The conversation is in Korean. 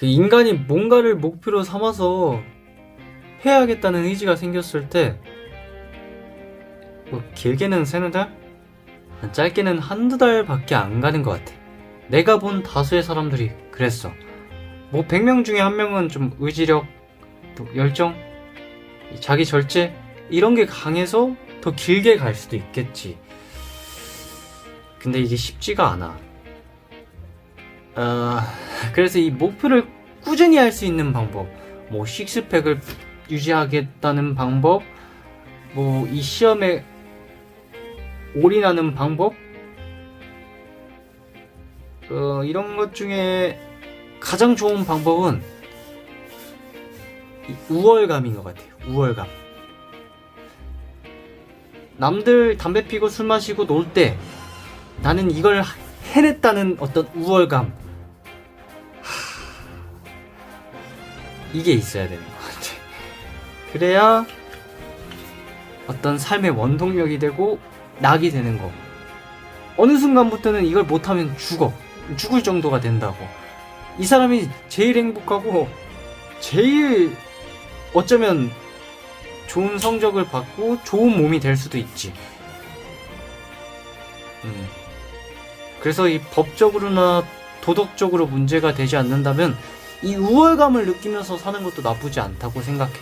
그 인간이 뭔가를 목표로 삼아서 해야겠다는 의지가 생겼을 때, 뭐, 길게는 세네 달? 짧게는 한두 달밖에 안 가는 것 같아. 내가 본 다수의 사람들이 그랬어. 뭐, 100명 중에 한 명은 좀 의지력, 또 열정, 자기 절제, 이런 게 강해서 더 길게 갈 수도 있겠지. 근데 이게 쉽지가 않아. 어, 그래서 이 목표를 꾸준히 할 수 있는 방법, 뭐 식스팩을 유지하겠다는 방법, 뭐 이 시험에 올인하는 방법, 어, 이런 것 중에 가장 좋은 방법은 이 우월감인 것 같아요. 우월감. 남들 담배 피고 술 마시고 놀 때 나는 이걸 해냈다는 어떤 우월감. 이게 있어야 되는 것 같아. 그래야 어떤 삶의 원동력이 되고 낙이 되는 거. 어느 순간부터는 이걸 못하면 죽어. 죽을 정도가 된다고. 이 사람이 제일 행복하고 제일 어쩌면 좋은 성적을 받고 좋은 몸이 될 수도 있지. 음. 그래서 이 법적으로나 도덕적으로 문제가 되지 않는다면 이 우월감을 느끼면서 사는 것도 나쁘지 않다고 생각해.